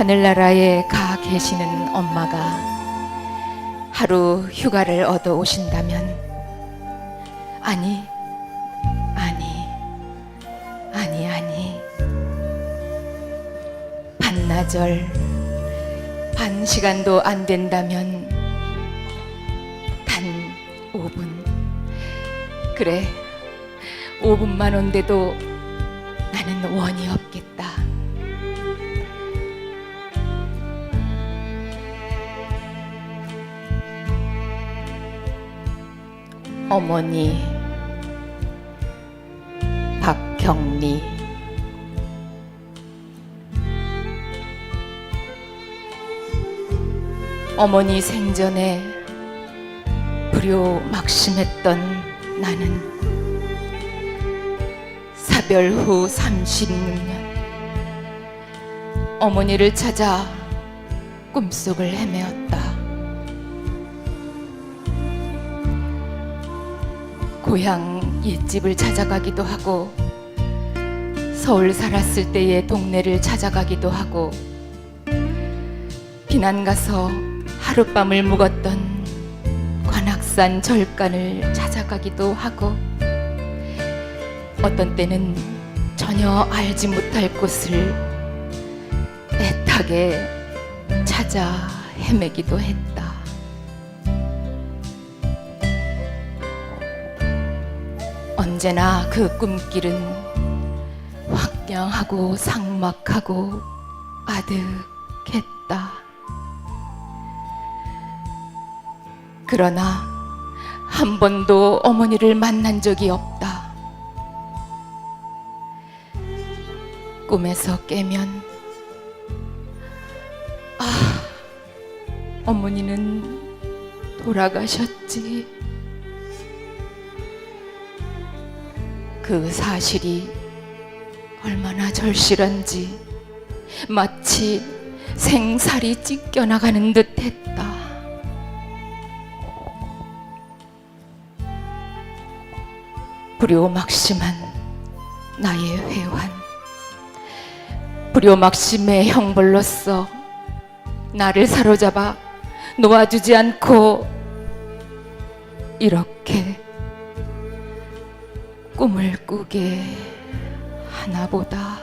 하늘나라에 가 계시는 엄마가 하루 휴가를 얻어 오신다면 아니 아니 아니 아니. 반나절 반 시간도 안 된다면 단 5분. 그래 5분만 온데도 나는 원이 없겠다 어머니 박경리 어머니 생전에 불효 막심했던 나는 사별 후 36년 어머니를 찾아 꿈속을 헤매었다. 고향 옛집을 찾아가기도 하고 서울 살았을 때의 동네를 찾아가기도 하고 비난 가서 하룻밤을 묵었던 관악산 절간을 찾아가기도 하고 어떤 때는 전혀 알지 못할 곳을 애타게 찾아 헤매기도 했다. 언제나 그 꿈길은 황량하고 삭막하고 아득했다. 그러나 한 번도 어머니를 만난 적이 없다. 꿈에서 깨면 아, 어머니는 돌아가셨지. 그 사실이 얼마나 절실한지 마치 생살이 찢겨나가는 듯 했다. 불효막심한 나의 회환 불효막심의 형벌로서 나를 사로잡아 놓아주지 않고 이렇게 꿈을 꾸게 하나 보다.